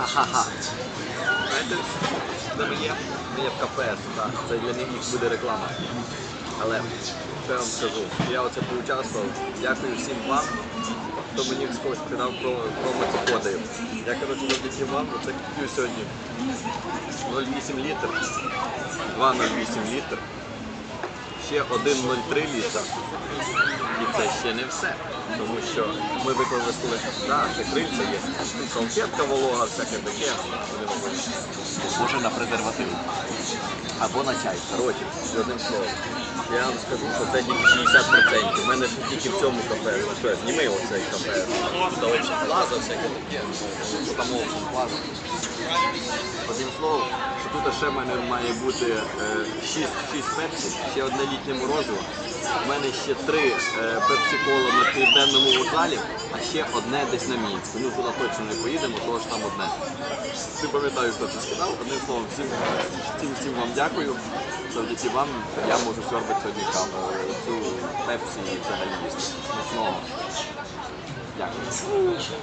Ха-ха-ха. Знаєте, ми є? В кафе, так. Це для них буде реклама. Але що я вам скажу? Я оце поучаствував. Дякую всім вам, хто мені з когось про промоці Я коротше завдяки вам оце купив сьогодні 0,8 літр, 2,08 літр, ще 1,03 літр. Це ще не все. Тому що ми використали, да, крильця є, салфетка волога, всяке таке. Схоже на презерватив. Або на чай. Коротше, з одним словом. Я вам скажу, що це тільки 60%. У мене ж тільки в цьому кафе. Що, зніми оцей кафе. Тут плаза, всяке таке. Що там плаза. Одним словом, що тут ще в мене має бути е, 6, 6 пепсі, ще одне літнє морозиво. У мене ще три пепсі-кола на південному вокзалі, а ще одне десь на Мінську. Ну туди точно не поїдемо, тому що там одне. Не пам'ятаю, хто це сказав. Одним словом, всім, всім, всім вам дякую. Завдяки вам я можу сьорбати сьогодні там е, цю пепсі і взагалі їсти. Дякую.